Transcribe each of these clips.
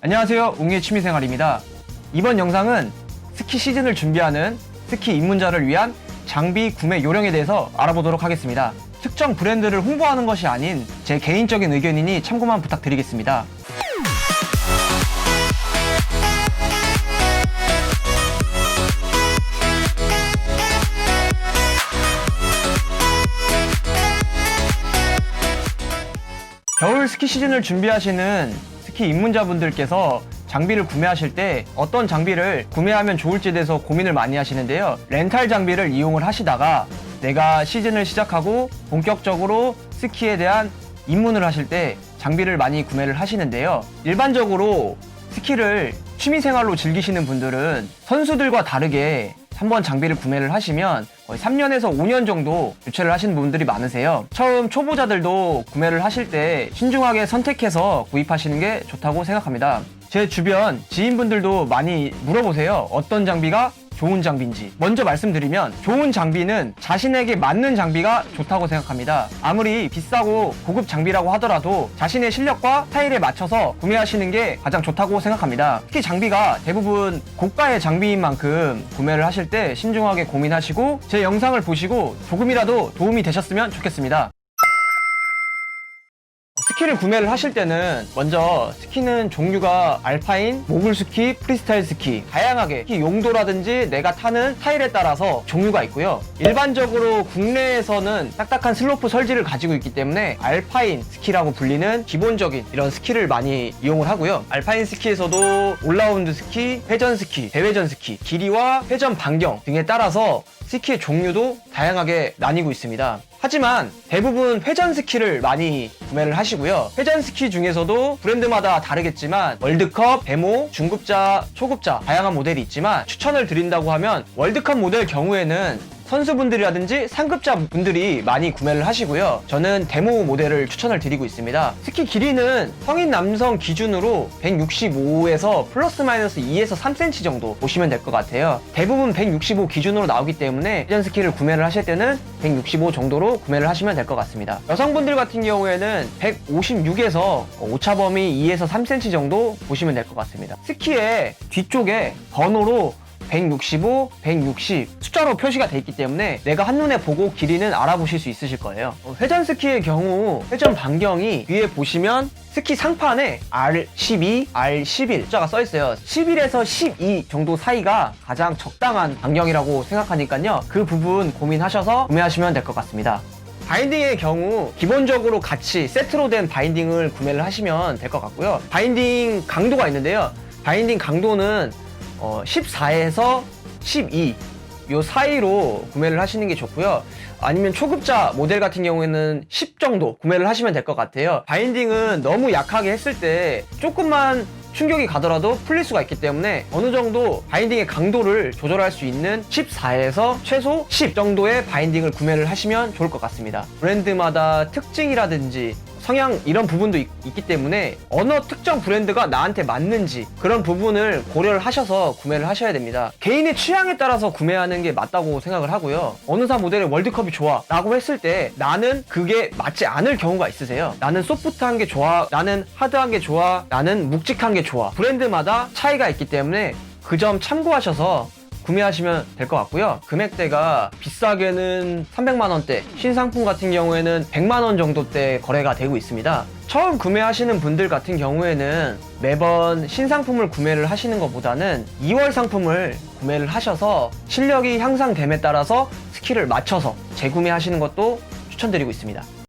안녕하세요. 웅의 취미생활입니다. 이번 영상은 스키 시즌을 준비하는 스키 입문자를 위한 장비 구매 요령에 대해서 알아보도록 하겠습니다. 특정 브랜드를 홍보하는 것이 아닌 제 개인적인 의견이니 참고만 부탁드리겠습니다. 스키 시즌을 준비하시는 스키 입문자분들께서 장비를 구매하실 때 어떤 장비를 구매하면 좋을지에 대해서 고민을 많이 하시는데요. 렌탈 장비를 이용을 하시다가 내가 시즌을 시작하고 본격적으로 스키에 대한 입문을 하실 때 장비를 많이 구매를 하시는데요. 일반적으로 스키를 취미생활로 즐기시는 분들은 선수들과 다르게 한번 장비를 구매를 하시면 거의 3년에서 5년 정도 교체를 하시는 분들이 많으세요. 처음 초보자들도 구매를 하실 때 신중하게 선택해서 구입하시는 게 좋다고 생각합니다. 제 주변 지인분들도 많이 물어보세요. 어떤 장비가 좋은 장비인지. 먼저 말씀드리면 좋은 장비는 자신에게 맞는 장비가 좋다고 생각합니다. 아무리 비싸고 고급 장비라고 하더라도 자신의 실력과 스타일에 맞춰서 구매하시는 게 가장 좋다고 생각합니다. 특히 장비가 대부분 고가의 장비인 만큼 구매를 하실 때 신중하게 고민하시고 제 영상을 보시고 조금이라도 도움이 되셨으면 좋겠습니다. 스키를 구매를 하실 때는 먼저 스키는 종류가 알파인, 모글 스키, 프리스타일 스키 다양하게 스키 용도라든지 내가 타는 스타일에 따라서 종류가 있고요. 일반적으로 국내에서는 딱딱한 슬로프 설지를 가지고 있기 때문에 알파인 스키라고 불리는 기본적인 이런 스키를 많이 이용을 하고요. 알파인 스키에서도 올라운드 스키, 회전 스키, 대회전 스키, 길이와 회전 반경 등에 따라서 스키의 종류도 다양하게 나뉘고 있습니다. 하지만 대부분 회전 스키를 많이 구매를 하시고요. 회전 스키 중에서도 브랜드마다 다르겠지만 월드컵, 데모, 중급자, 초급자 다양한 모델이 있지만 추천을 드린다고 하면 월드컵 모델 경우에는 선수분들이라든지 상급자 분들이 많이 구매를 하시고요. 저는 데모 모델을 추천을 드리고 있습니다. 스키 길이는 성인 남성 기준으로 165에서 플러스 마이너스 2에서 3cm 정도 보시면 될 것 같아요. 대부분 165 기준으로 나오기 때문에 회전 스키를 구매를 하실 때는 165 정도로 구매를 하시면 될 것 같습니다. 여성분들 같은 경우에는 156에서 오차범위 2에서 3cm 정도 보시면 될 것 같습니다. 스키의 뒤쪽에 번호로 165, 160 숫자로 표시가 돼 있기 때문에 내가 한눈에 보고 길이는 알아보실 수 있으실 거예요. 어, 회전 스키의 경우 회전 반경이 위에 보시면 스키 상판에 R12, R11 숫자가 써 있어요. 11에서 12 정도 사이가 가장 적당한 반경이라고 생각하니까요. 그 부분 고민하셔서 구매하시면 될 것 같습니다. 바인딩의 경우 기본적으로 같이 세트로 된 바인딩을 구매를 하시면 될 것 같고요. 바인딩 강도가 있는데요. 바인딩 강도는 어, 14에서 12. 요 사이로 구매를 하시는 게 좋고요. 아니면 초급자 모델 같은 경우에는 10 정도 구매를 하시면 될 것 같아요. 바인딩은 너무 약하게 했을 때 조금만 충격이 가더라도 풀릴 수가 있기 때문에 어느 정도 바인딩의 강도를 조절할 수 있는 14에서 최소 10 정도의 바인딩을 구매를 하시면 좋을 것 같습니다. 브랜드마다 특징이라든지 성향 이런 부분도 있, 기 때문에 어느 특정 브랜드가 나한테 맞는지 그런 부분을 고려를 하셔서 구매를 하셔야 됩니다. 개인의 취향에 따라서 구매하는 게 맞다고 생각을 하고요. 어느 사 모델의 월드컵이 좋아 라고 했을 때 나는 그게 맞지 않을 경우가 있으세요. 나는 소프트한 게 좋아, 나는 하드한 게 좋아, 나는 묵직한 게 좋아. 브랜드마다 차이가 있기 때문에 그 점 참고하셔서 구매하시면 될 것 같고요. 금액대가 비싸게는 300만 원대, 신상품 같은 경우에는 100만 원 정도대 거래가 되고 있습니다. 처음 구매하시는 분들 같은 경우에는 매번 신상품을 구매를 하시는 것보다는 2월 상품을 구매를 하셔서 실력이 향상됨에 따라서 스킬을 맞춰서 재구매하시는 것도 추천드리고 있습니다.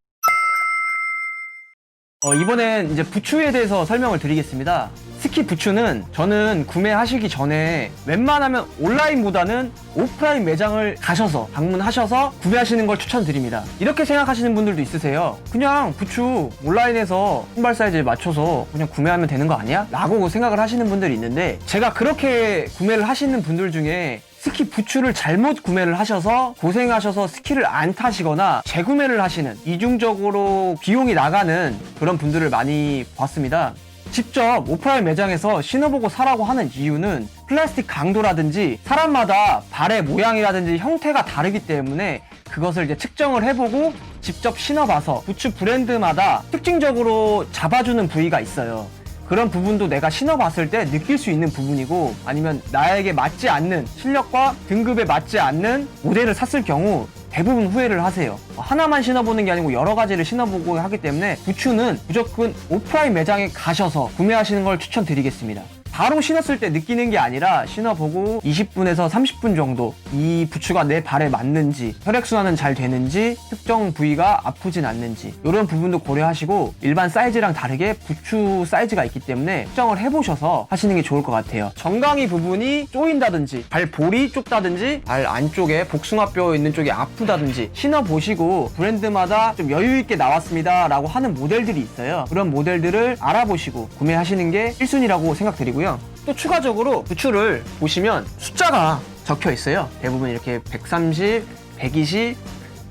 어, 이번엔 이제 부추에 대해서 설명을 드리겠습니다. 스키 부추는 저는 구매하시기 전에 웬만하면 온라인보다는 오프라인 매장을 가셔서 방문하셔서 구매하시는 걸 추천드립니다. 이렇게 생각하시는 분들도 있으세요. 그냥 부추 온라인에서 신발 사이즈에 맞춰서 그냥 구매하면 되는 거 아니야? 라고 생각을 하시는 분들이 있는데 제가 그렇게 구매를 하시는 분들 중에 스키 부츠를 잘못 구매를 하셔서 고생하셔서 스키를 안 타시거나 재구매를 하시는 이중적으로 비용이 나가는 그런 분들을 많이 봤습니다. 직접 오프라인 매장에서 신어보고 사라고 하는 이유는 플라스틱 강도라든지 사람마다 발의 모양이라든지 형태가 다르기 때문에 그것을 이제 측정을 해보고 직접 신어봐서 부츠 브랜드마다 특징적으로 잡아주는 부위가 있어요. 그런 부분도 내가 신어봤을 때 느낄 수 있는 부분이고 아니면 나에게 맞지 않는 실력과 등급에 맞지 않는 모델을 샀을 경우 대부분 후회를 하세요. 하나만 신어보는 게 아니고 여러 가지를 신어보고 하기 때문에 부츠는 무조건 오프라인 매장에 가셔서 구매하시는 걸 추천드리겠습니다. 바로 신었을 때 느끼는 게 아니라 신어보고 20분에서 30분 정도 이 부츠가 내 발에 맞는지 혈액순환은 잘 되는지 특정 부위가 아프진 않는지 이런 부분도 고려하시고 일반 사이즈랑 다르게 부츠 사이즈가 있기 때문에 측정을 해보셔서 하시는 게 좋을 것 같아요. 정강이 부분이 쪼인다든지 발 볼이 좁다든지 발 안쪽에 복숭아뼈 있는 쪽이 아프다든지 신어보시고 브랜드마다 좀 여유 있게 나왔습니다 라고 하는 모델들이 있어요. 그런 모델들을 알아보시고 구매하시는 게 1순위라고 생각드리고요 또 추가적으로 부츠를 보시면 숫자가 적혀 있어요. 대부분 이렇게 130, 120,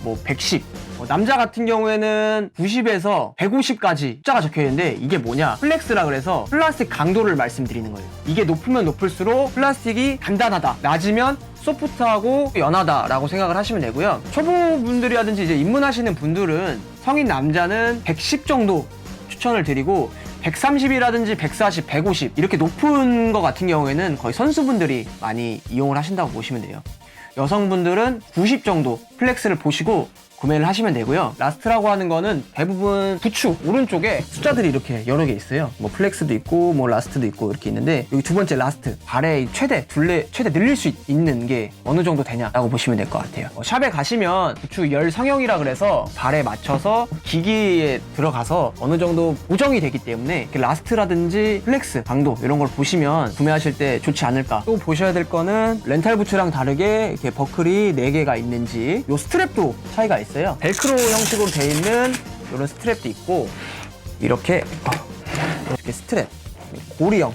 뭐 110. 뭐 남자 같은 경우에는 90에서 150까지 숫자가 적혀 있는데 이게 뭐냐? 플렉스라 그래서 플라스틱 강도를 말씀드리는 거예요. 이게 높으면 높을수록 플라스틱이 단단하다. 낮으면 소프트하고 연하다라고 생각을 하시면 되고요. 초보분들이라든지 이제 입문하시는 분들은 성인 남자는 110 정도 추천을 드리고 130이라든지 140, 150 이렇게 높은 거 같은 경우에는 거의 선수분들이 많이 이용을 하신다고 보시면 돼요. 여성분들은 90 정도 플렉스를 보시고 구매를 하시면 되고요. 라스트라고 하는 거는 대부분 부츠 오른쪽에 숫자들이 이렇게 여러 개 있어요. 뭐 플렉스도 있고 뭐 라스트도 있고 이렇게 있는데 여기 두 번째 라스트 발에 최대 둘레 최대 늘릴 수 있- 있는 게 어느 정도 되냐라고 보시면 될 것 같아요. 어, 샵에 가시면 부츠 열 성형이라 그래서 발에 맞춰서 기기에 들어가서 어느 정도 고정이 되기 때문에 라스트라든지 플렉스 강도 이런 걸 보시면 구매하실 때 좋지 않을까. 또 보셔야 될 거는 렌탈 부츠랑 다르게 이렇게 버클이 4개가 있는지 요 스트랩도 차이가 있어요. 벨크로 형식으로 돼 있는 이런 스트랩도 있고 이렇게 어, 이렇게 스트랩 고리형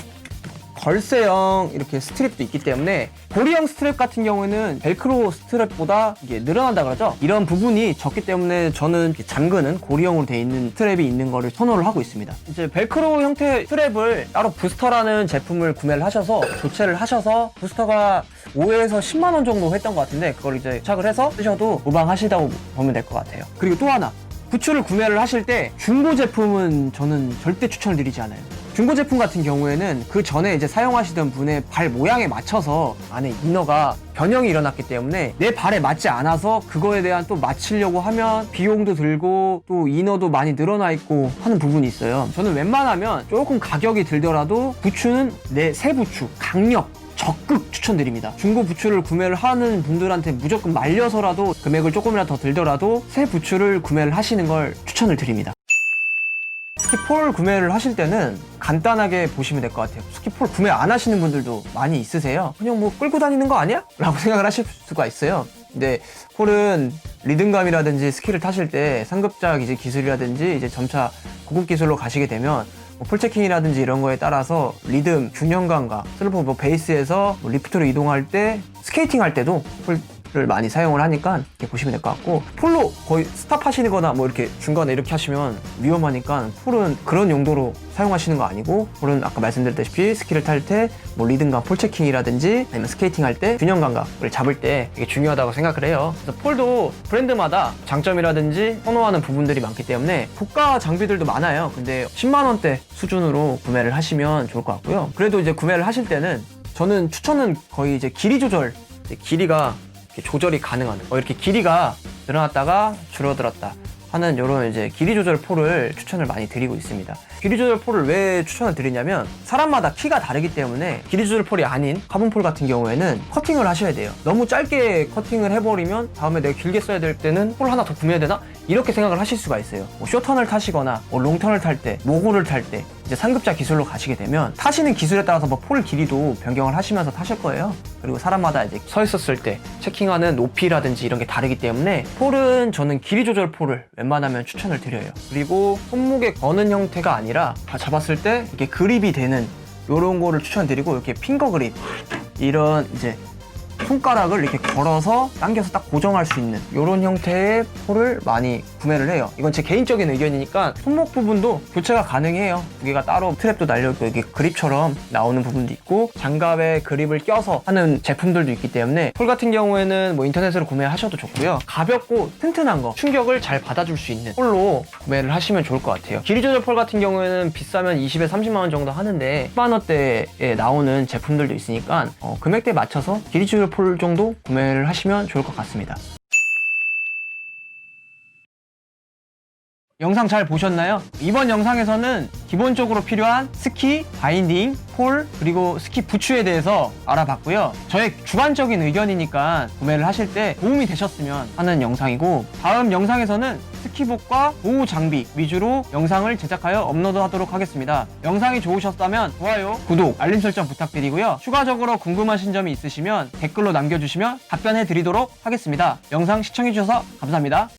걸쇠형 이렇게 스트랩도 있기 때문에 고리형 스트랩 같은 경우에는 벨크로 스트랩보다 이게 늘어난다 그러죠? 이런 부분이 적기 때문에 저는 잠그는 고리형으로 돼 있는 스트랩이 있는 거를 선호를 하고 있습니다. 이제 벨크로 형태 스트랩을 따로 부스터라는 제품을 구매를 하셔서 조체를 하셔서 부스터가 5에서 10만 원 정도 했던 것 같은데 그걸 이제 착을 해서 쓰셔도 무방하시다고 보면 될 것 같아요. 그리고 또 하나 부츠를 구매를 하실 때 중고 제품은 저는 절대 추천을 드리지 않아요. 중고 제품 같은 경우에는 그 전에 이제 사용하시던 분의 발 모양에 맞춰서 안에 이너가 변형이 일어났기 때문에 내 발에 맞지 않아서 그거에 대한 또 맞추려고 하면 비용도 들고 또 이너도 많이 늘어나 있고 하는 부분이 있어요. 저는 웬만하면 조금 가격이 들더라도 부츠는 내 새 부츠, 강력, 적극 추천드립니다. 중고 부츠를 구매를 하는 분들한테 무조건 말려서라도 금액을 조금이라도 더 들더라도 새 부츠를 구매를 하시는 걸 추천을 드립니다. 스키폴 구매를 하실 때는 간단하게 보시면 될 것 같아요. 스키폴 구매 안 하시는 분들도 많이 있으세요. 그냥 뭐 끌고 다니는 거 아니야? 라고 생각을 하실 수가 있어요. 근데 폴은 리듬감이라든지 스키를 타실 때 상급작 이제 기술이라든지 이제 점차 고급 기술로 가시게 되면 뭐 풀체킹이라든지 이런 거에 따라서 리듬, 균형감과 슬로프 뭐 베이스에서 뭐 리프트로 이동할 때 스케이팅 할 때도 폴 을 많이 사용을 하니까 이렇게 보시면 될 것 같고 폴로 거의 스탑 하시거나 뭐 이렇게 중간에 이렇게 하시면 위험하니까 폴은 그런 용도로 사용하시는 거 아니고 폴은 아까 말씀드렸다시피 스키를 탈 때 뭐 리듬감 폴 체킹이라든지 아니면 스케이팅 할 때 균형 감각을 잡을 때 이게 중요하다고 생각을 해요. 그래서 폴도 브랜드마다 장점이라든지 선호하는 부분들이 많기 때문에 고가 장비들도 많아요. 근데 10만 원대 수준으로 구매를 하시면 좋을 것 같고요. 그래도 이제 구매를 하실 때는 저는 추천은 거의 이제 길이 조절, 길이가 조절이 가능한 어, 이렇게 길이가 늘어났다가 줄어들었다 하는 이런 이제 길이 조절 폴을 추천을 많이 드리고 있습니다. 길이 조절 폴을 왜 추천을 드리냐면 사람마다 키가 다르기 때문에 길이 조절 폴이 아닌 카본 폴 같은 경우에는 커팅을 하셔야 돼요. 너무 짧게 커팅을 해버리면 다음에 내가 길게 써야 될 때는 폴 하나 더 구매해야 되나? 이렇게 생각을 하실 수가 있어요. 뭐 쇼턴을 타시거나 뭐 롱턴을 탈 때, 모고를 탈 때 이제 상급자 기술로 가시게 되면 타시는 기술에 따라서 뭐 폴 길이도 변경을 하시면서 타실 거예요. 그리고 사람마다 이제 서 있었을 때 체킹하는 높이라든지 이런 게 다르기 때문에 폴은 저는 길이 조절 폴을 웬만하면 추천을 드려요. 그리고 손목에 거는 형태가 아니라 다 잡았을 때 이렇게 그립이 되는 이런 거를 추천드리고 이렇게 핑거 그립. 이런 이제 손가락을 이렇게 걸어서 당겨서 딱 고정할 수 있는 이런 형태의 폴을 많이 구매를 해요. 이건 제 개인적인 의견이니까 손목 부분도 교체가 가능해요. 두 개가 따로 트랩도 달려있고 이게 그립처럼 나오는 부분도 있고 장갑에 그립을 껴서 하는 제품들도 있기 때문에 폴 같은 경우에는 뭐 인터넷으로 구매하셔도 좋고요. 가볍고 튼튼한 거 충격을 잘 받아줄 수 있는 폴로 구매를 하시면 좋을 것 같아요. 길이 조절 폴 같은 경우에는 비싸면 20에 30만 원 정도 하는데 10만 원대에 나오는 제품들도 있으니까 어, 금액대에 맞춰서 길이 조절 폴 정도 구매를 하시면 좋을 것 같습니다. 영상 잘 보셨나요? 이번 영상에서는 기본적으로 필요한 스키, 바인딩, 폴, 그리고 스키 부츠에 대해서 알아봤고요. 저의 주관적인 의견이니까 구매를 하실 때 도움이 되셨으면 하는 영상이고 다음 영상에서는 스키복과 보호 장비 위주로 영상을 제작하여 업로드하도록 하겠습니다. 영상이 좋으셨다면 좋아요, 구독, 알림 설정 부탁드리고요. 추가적으로 궁금하신 점이 있으시면 댓글로 남겨주시면 답변해 드리도록 하겠습니다. 영상 시청해주셔서 감사합니다.